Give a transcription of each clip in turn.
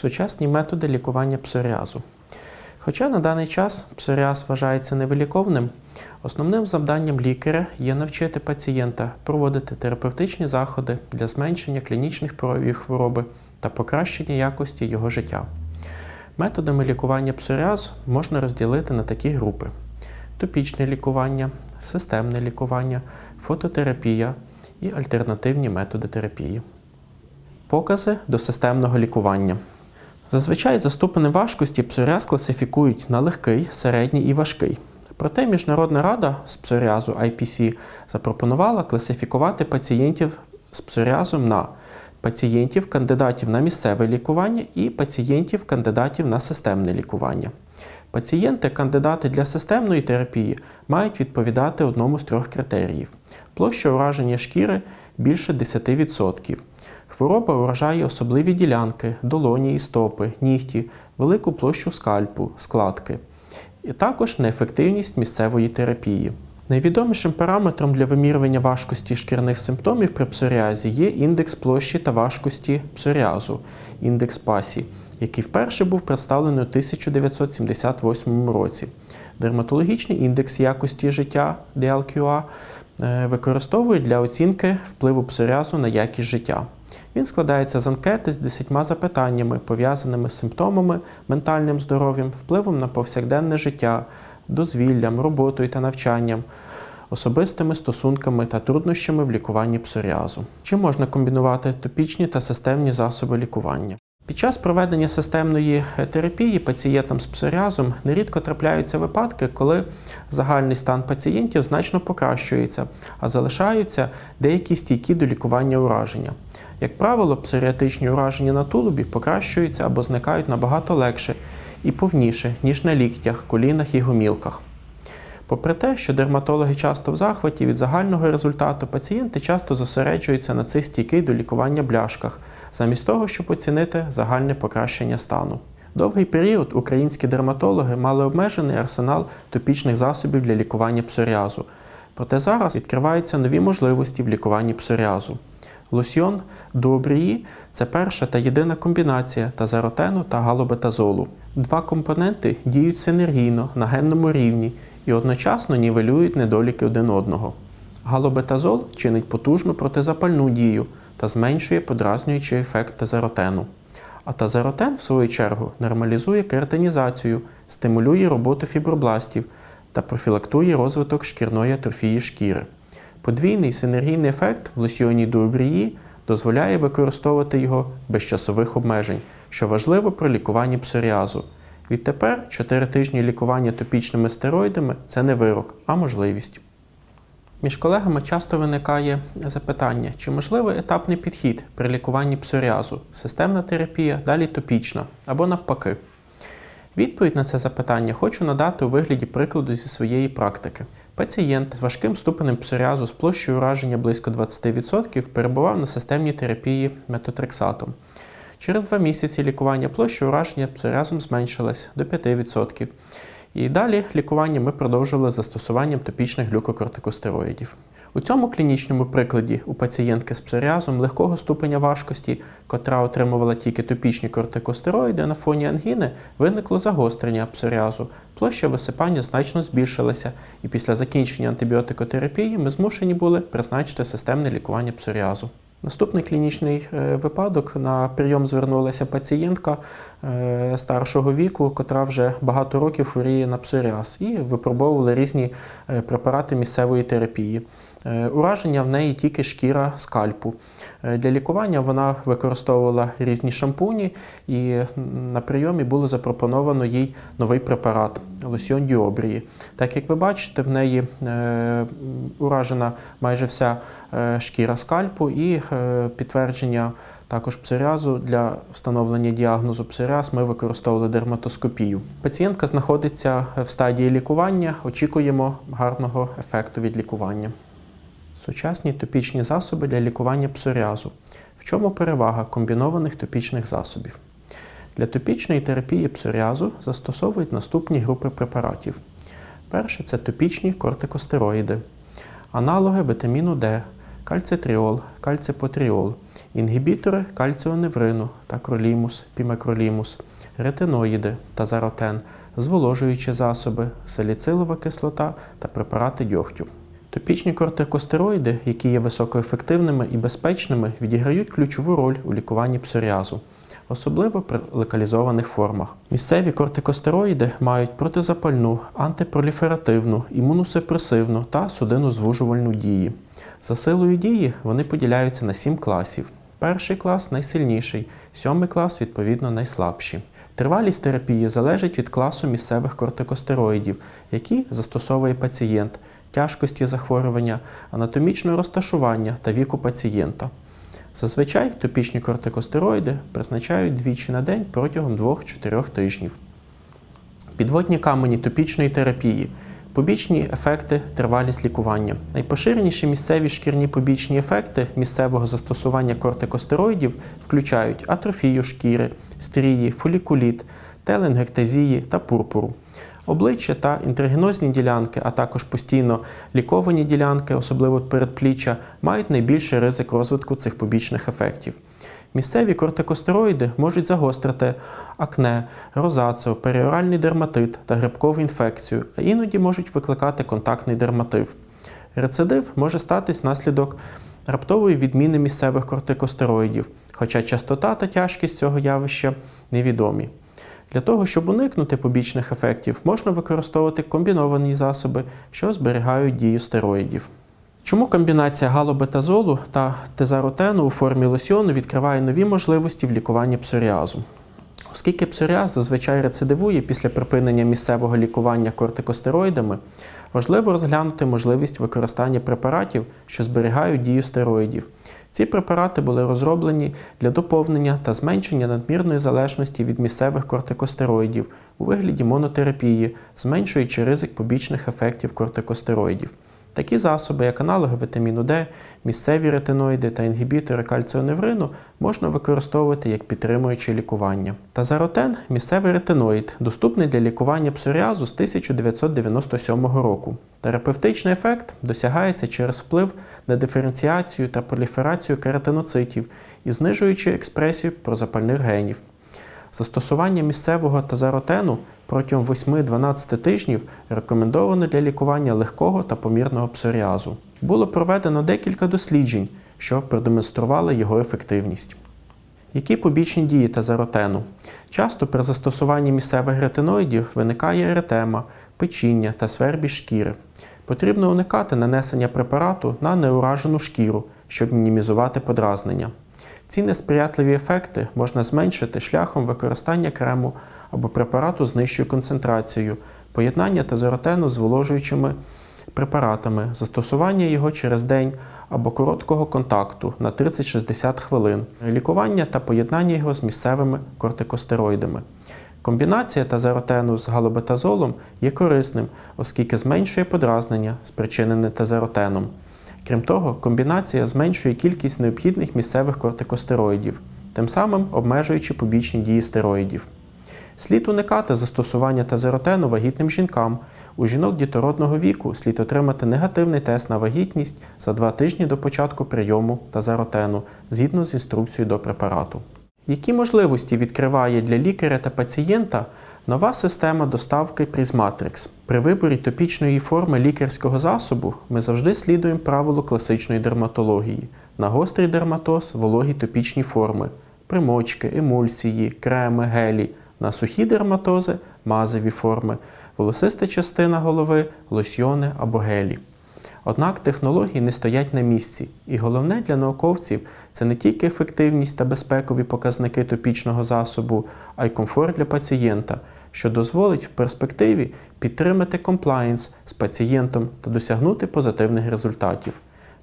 Сучасні методи лікування псоріазу. Хоча на даний час псоріаз вважається невиліковним, основним завданням лікаря є навчити пацієнта проводити терапевтичні заходи для зменшення клінічних проявів хвороби та покращення якості його життя. Методами лікування псоріазу можна розділити на такі групи: топічне лікування, системне лікування, фототерапія і альтернативні методи терапії. Покази до системного лікування. Зазвичай за ступенем важкості псоріаз класифікують на легкий, середній і важкий. Проте Міжнародна рада з псоріазу IPC запропонувала класифікувати пацієнтів з псоріазом на пацієнтів, кандидатів на місцеве лікування і пацієнтів, кандидатів на системне лікування. Пацієнти, кандидати для системної терапії, мають відповідати одному з трьох критеріїв: площа ураження шкіри більше 10%. Хвороба уражає особливі ділянки, долоні і стопи, нігті, велику площу скальпу, складки, і також неефективність місцевої терапії. Найвідомішим параметром для вимірювання важкості шкірних симптомів при псоріазі є індекс площі та важкості псоріазу, індекс ПАСІ, який вперше був представлений у 1978 році. Дерматологічний індекс якості життя DLQA е, використовують для оцінки впливу псоріазу на якість життя. Він складається з анкети з 10 запитаннями, пов'язаними з симптомами, ментальним здоров'ям, впливом на повсякденне життя, дозвіллям, роботою та навчанням, особистими стосунками та труднощами в лікуванні псоріазу. Чи можна комбінувати топічні та системні засоби лікування? Під час проведення системної терапії пацієнтам з псоріазом нерідко трапляються випадки, коли загальний стан пацієнтів значно покращується, а залишаються деякі стійкі до лікування ураження. Як правило, псоріатичні ураження на тулубі покращуються або зникають набагато легше і повніше, ніж на ліктях, колінах і гомілках. Попри те, що дерматологи часто в захваті від загального результату, пацієнти часто зосереджуються на цих стійких до лікування бляшках, замість того, щоб оцінити загальне покращення стану. Довгий період українські дерматологи мали обмежений арсенал топічних засобів для лікування псоріазу. Проте зараз відкриваються нові можливості в лікуванні псоріазу. Лосьйон Дуобрії – це перша та єдина комбінація тазеротену та галобетазолу. Два компоненти діють синергійно на генному рівні і одночасно нівелюють недоліки один одного. Галобетазол чинить потужну протизапальну дію та зменшує подразнюючий ефект тазеротену. А тазеротен, в свою чергу, нормалізує кератинізацію, стимулює роботу фібробластів та профілактує розвиток шкірної атрофії шкіри. Подвійний синергійний ефект в лосьйоні дуобрії дозволяє використовувати його без часових обмежень, що важливо при лікуванні псоріазу. Відтепер 4 тижні лікування топічними стероїдами це не вирок, а можливість. Між колегами часто виникає запитання, чи можливий етапний підхід при лікуванні псоріазу, системна терапія, далі топічна або навпаки. Відповідь на це запитання хочу надати у вигляді прикладу зі своєї практики. Пацієнт з важким ступенем псоріазу з площею ураження близько 20% перебував на системній терапії метотрексатом. Через два місяці лікування площі ураження псоріазом зменшилась до 5%. І далі лікування ми продовжили застосуванням топічних глюкокортикостероїдів. У цьому клінічному прикладі у пацієнтки з псоріазом легкого ступеня важкості, котра отримувала тільки топічні кортикостероїди на фоні ангіни, виникло загострення псоріазу. Площа висипання значно збільшилася, і після закінчення антибіотикотерапії ми змушені були призначити системне лікування псоріазу. Наступний клінічний е, випадок на прийом звернулася пацієнтка е, старшого віку, котра вже багато років хворіє на псоріаз, і випробовували різні е, препарати місцевої терапії. Ураження в неї тільки шкіра скальпу. Для лікування вона використовувала різні шампуні, і на прийомі було запропоновано їй новий препарат лосьйон діобрії. Так як ви бачите, в неї уражена майже вся шкіра скальпу і підтвердження також псоріазу для встановлення діагнозу псоріаз ми використовували дерматоскопію. Пацієнтка знаходиться в стадії лікування, очікуємо гарного ефекту від лікування. Сучасні топічні засоби для лікування псоріазу. В чому перевага комбінованих топічних засобів? Для топічної терапії псоріазу застосовують наступні групи препаратів. Перше це топічні кортикостероїди, аналоги вітаміну Д, кальцитріол, кальципотріол, інгібітори кальціоневрину, такролімус, пімекролімус, ретиноїди, тазаротен, зволожуючі засоби, саліцилова кислота та препарати дьогтю. Топічні кортикостероїди, які є високоефективними і безпечними, відіграють ключову роль у лікуванні псоріазу, особливо при локалізованих формах. Місцеві кортикостероїди мають протизапальну, антипроліферативну, імуносупресивну та судинозвужувальну дії. За силою дії вони поділяються на сім класів. Перший клас найсильніший, сьомий клас, відповідно, найслабші. Тривалість терапії залежить від класу місцевих кортикостероїдів, які застосовує пацієнт, тяжкості захворювання, анатомічного розташування та віку пацієнта. Зазвичай топічні кортикостероїди призначають двічі на день протягом 2-4 тижнів. Підводні камені топічної терапії. Побічні ефекти, тривалість лікування. Найпоширеніші місцеві шкірні побічні ефекти місцевого застосування кортикостероїдів включають атрофію шкіри, стрії, фолікуліт, теленгектазії та пурпуру. Обличчя та інтрагенозні ділянки, а також постійно ліковані ділянки, особливо передпліччя, мають найбільший ризик розвитку цих побічних ефектів. Місцеві кортикостероїди можуть загострити акне, розацео, періоральний дерматит та грибкову інфекцію, а іноді можуть викликати контактний дерматив. Рецидив може статись внаслідок раптової відміни місцевих кортикостероїдів, хоча частота та тяжкість цього явища невідомі. Для того, щоб уникнути побічних ефектів, можна використовувати комбіновані засоби, що зберігають дію стероїдів. Чому комбінація галобетазолу та тезаротену у формі лосьйону відкриває нові можливості в лікуванні псоріазу? Оскільки псоріаз зазвичай рецидивує після припинення місцевого лікування кортикостероїдами, важливо розглянути можливість використання препаратів, що зберігають дію стероїдів. Ці препарати були розроблені для доповнення та зменшення надмірної залежності від місцевих кортикостероїдів у вигляді монотерапії, зменшуючи ризик побічних ефектів кортикостероїдів. Такі засоби, як аналоги вітаміну Д, місцеві ретиноїди та інгібітори кальціоневрину, можна використовувати як підтримуюче лікування. Тазаротен місцевий ретиноїд, доступний для лікування псоріазу з 1997 року. Терапевтичний ефект досягається через вплив на диференціацію та проліферацію кератиноцитів і знижуючи експресію прозапальних генів. Застосування місцевого тазаротену протягом 8-12 тижнів рекомендовано для лікування легкого та помірного псоріазу. Було проведено декілька досліджень, що продемонстрували його ефективність. Які побічні дії тазаротену? Часто при застосуванні місцевих ретиноїдів виникає еретема, печіння та свербіж шкіри. Потрібно уникати нанесення препарату на неуражену шкіру, щоб мінімізувати подразнення. Ці несприятливі ефекти можна зменшити шляхом використання крему або препарату з нижчою концентрацією, поєднання тазоротену з зволожуючими препаратами, застосування його через день або короткого контакту на 30-60 хвилин, лікування та поєднання його з місцевими кортикостероїдами. Комбінація тазеротену з галобетазолом є корисним, оскільки зменшує подразнення, спричинене тазеротеном. Крім того, комбінація зменшує кількість необхідних місцевих кортикостероїдів, тим самим обмежуючи побічні дії стероїдів. Слід уникати застосування тазеротену вагітним жінкам. У жінок дітородного віку слід отримати негативний тест на вагітність за два тижні до початку прийому тазеротену згідно з інструкцією до препарату. Які можливості відкриває для лікаря та пацієнта нова система доставки Prismatrix? При виборі топічної форми лікарського засобу ми завжди слідуємо правилу класичної дерматології на гострий дерматоз, вологі топічні форми, примочки, емульсії, креми, гелі, на сухі дерматози, мазові форми, волосиста частина голови, лосьйони або гелі. Однак технології не стоять на місці, і головне для науковців це не тільки ефективність та безпекові показники топічного засобу, а й комфорт для пацієнта, що дозволить в перспективі підтримати комплаєнс з пацієнтом та досягнути позитивних результатів.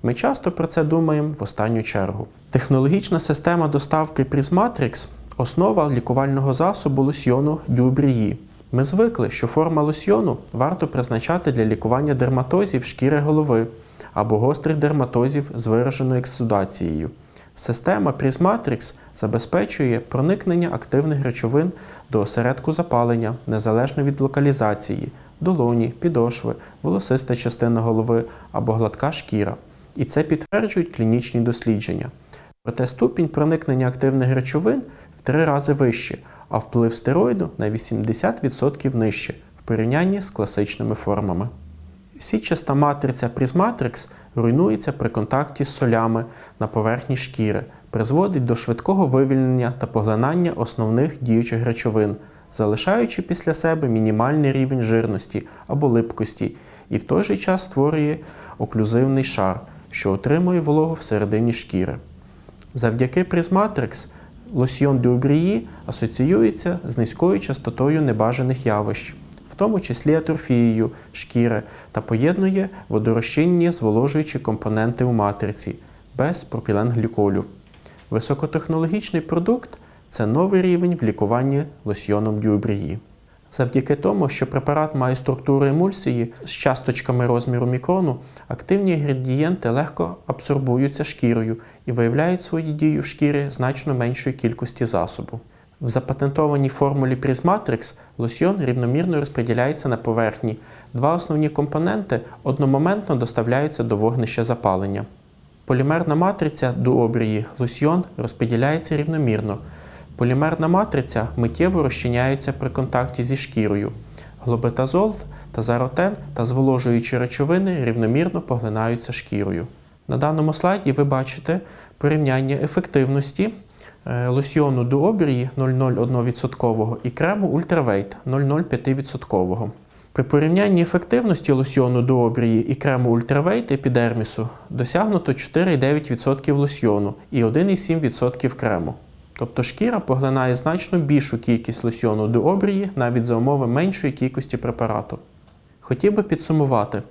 Ми часто про це думаємо в останню чергу. Технологічна система доставки Prismatrix – основа лікувального засобу лосьйону Дюбрії. Ми звикли, що форма лосьйону варто призначати для лікування дерматозів шкіри голови або гострих дерматозів з вираженою ексудацією. Система Prismatrix забезпечує проникнення активних речовин до осередку запалення незалежно від локалізації, долоні, підошви, волосиста частина голови або гладка шкіра. і це підтверджують клінічні дослідження. Проте ступінь проникнення активних речовин в три рази вище, а вплив стероїду на 80% нижче в порівнянні з класичними формами. Сітчаста матриця Prismatrix руйнується при контакті з солями на поверхні шкіри, призводить до швидкого вивільнення та поглинання основних діючих речовин, залишаючи після себе мінімальний рівень жирності або липкості, і в той же час створює оклюзивний шар, що отримує вологу всередині шкіри. Завдяки Prismatrix лосьйон Дюбрії асоціюється з низькою частотою небажаних явищ, в тому числі атрофією шкіри, та поєднує водорозчинні зволожуючі компоненти у матриці без пропіленгліколю. Високотехнологічний продукт це новий рівень в лікуванні лосьйоном Дюбрії. Завдяки тому, що препарат має структуру емульсії з часточками розміру мікрону, активні інгредієнти легко абсорбуються шкірою і виявляють свою дію в шкірі значно меншої кількості засобу. В запатентованій формулі Prismatrix лосьйон рівномірно розподіляється на поверхні. Два основні компоненти одномоментно доставляються до вогнища запалення. Полімерна матриця дуобрії лосьйон розподіляється рівномірно. Полімерна матриця миттєво розчиняється при контакті зі шкірою. Глобетазол та заротен та зволожуючі речовини рівномірно поглинаються шкірою. На даному слайді ви бачите порівняння ефективності лосьйону дуобрії 0,01% і крему Ультравейт 0,05%. При порівнянні ефективності лосьйону дуобрії і крему Ультравейт епідермісу досягнуто 4,9% лосьйону і 1,7% крему. Тобто шкіра поглинає значно більшу кількість лосьйону дуобрії навіть за умови меншої кількості препарату. Хотів би підсумувати.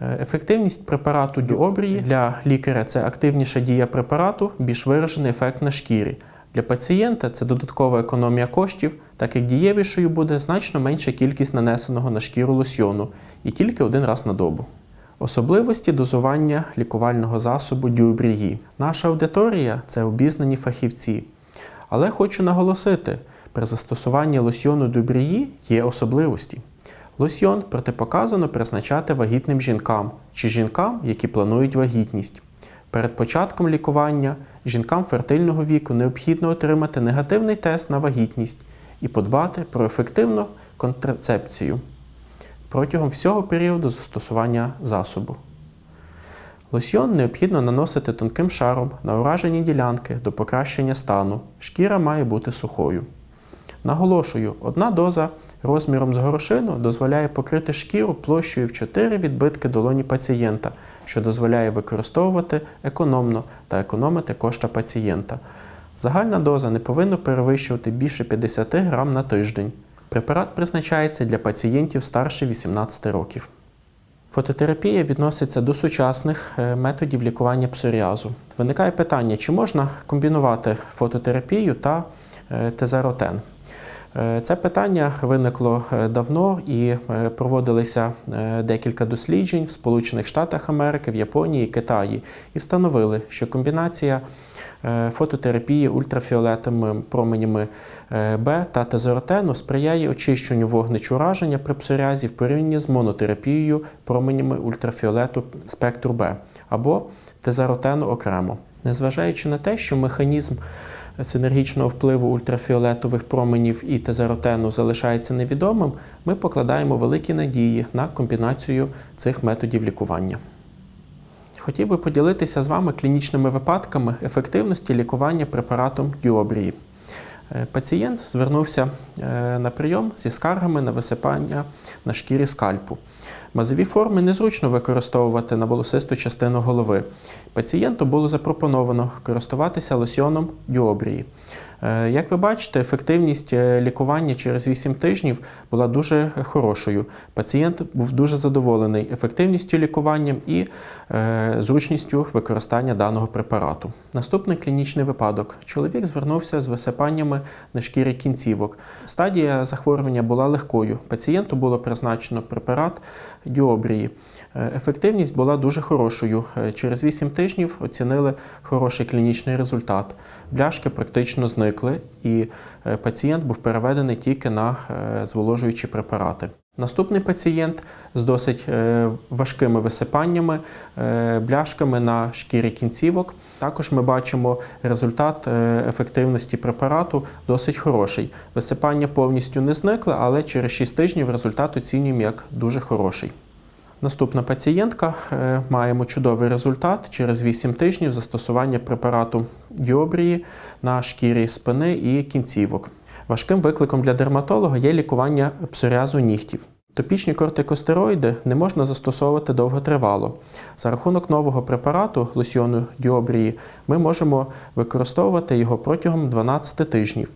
Е, Ефективність препарату діобрії для лікаря це активніша дія препарату, більш виражений ефект на шкірі. Для пацієнта це додаткова економія коштів, так як дієвішою буде значно менша кількість нанесеного на шкіру лосьйону і тільки один раз на добу. Особливості дозування лікувального засобу дюбрії. Наша аудиторія це обізнані фахівці. Але хочу наголосити, при застосуванні лосьйону дюбрії є особливості. Лосьйон протипоказано призначати вагітним жінкам чи жінкам, які планують вагітність. Перед початком лікування жінкам фертильного віку необхідно отримати негативний тест на вагітність і подбати про ефективну контрацепцію протягом всього періоду застосування засобу. Лосьйон необхідно наносити тонким шаром на уражені ділянки до покращення стану. Шкіра має бути сухою. Наголошую, одна доза розміром з горошину дозволяє покрити шкіру площею в 4 відбитки долоні пацієнта, що дозволяє використовувати економно та економити кошта пацієнта. Загальна доза не повинна перевищувати більше 50 грам на тиждень. Препарат призначається для пацієнтів старше 18 років. Фототерапія відноситься до сучасних е, методів лікування псоріазу. Виникає питання, чи можна комбінувати фототерапію та е, тезаротен. Е, Це питання виникло е, давно і е, проводилися е, декілька досліджень в Сполучених Штатах Америки, в Японії, Китаї і встановили, що комбінація е, фототерапії ультрафіолетовими променями е, Б та тезоротену сприяє очищенню вогнич ураження при псоріазі в порівнянні з монотерапією променями ультрафіолету спектру Б або тезаротену окремо. Незважаючи на те, що механізм синергічного впливу ультрафіолетових променів і тезаротену залишається невідомим, ми покладаємо великі надії на комбінацію цих методів лікування. Хотів би поділитися з вами клінічними випадками ефективності лікування препаратом діобрії. Е, Пацієнт звернувся е, на прийом зі скаргами на висипання на шкірі скальпу. Мазові форми незручно використовувати на волосисту частину голови. Пацієнту було запропоновано користуватися лосьйоном діобрії. Е, Як ви бачите, ефективність е, лікування через 8 тижнів була дуже хорошою. Пацієнт був дуже задоволений ефективністю лікування і е, зручністю використання даного препарату. Наступний клінічний випадок. Чоловік звернувся з висипаннями на шкірі кінцівок. Стадія захворювання була легкою. Пацієнту було призначено препарат діобрії. Е, Ефективність була дуже хорошою. Е, Через 8 тижнів оцінили хороший клінічний результат. Бляшки практично зникли, і е, пацієнт був переведений тільки на зволожуючі препарати. Наступний пацієнт з досить е, важкими висипаннями, е, бляшками на шкірі кінцівок. Також ми бачимо результат е, ефективності препарату досить хороший. Висипання повністю не зникли, але через 6 тижнів результат оцінюємо як дуже хороший. Наступна пацієнтка маємо чудовий результат через 8 тижнів застосування препарату діобрії на шкірі спини і кінцівок. Важким викликом для дерматолога є лікування псоріазу нігтів. Топічні кортикостероїди не можна застосовувати довготривало. За рахунок нового препарату лосьйону діобрії ми можемо використовувати його протягом 12 тижнів.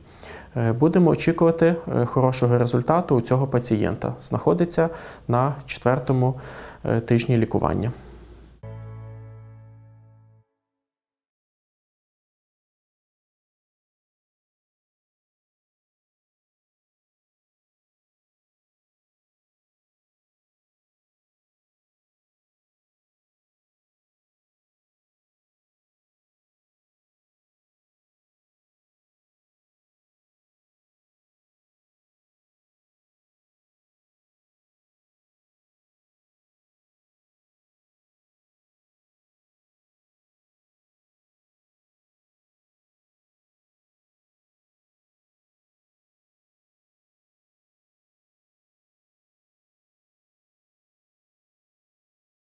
Е, Будемо очікувати е, хорошого результату у цього пацієнта. Знаходиться на четвертому е, тижні лікування.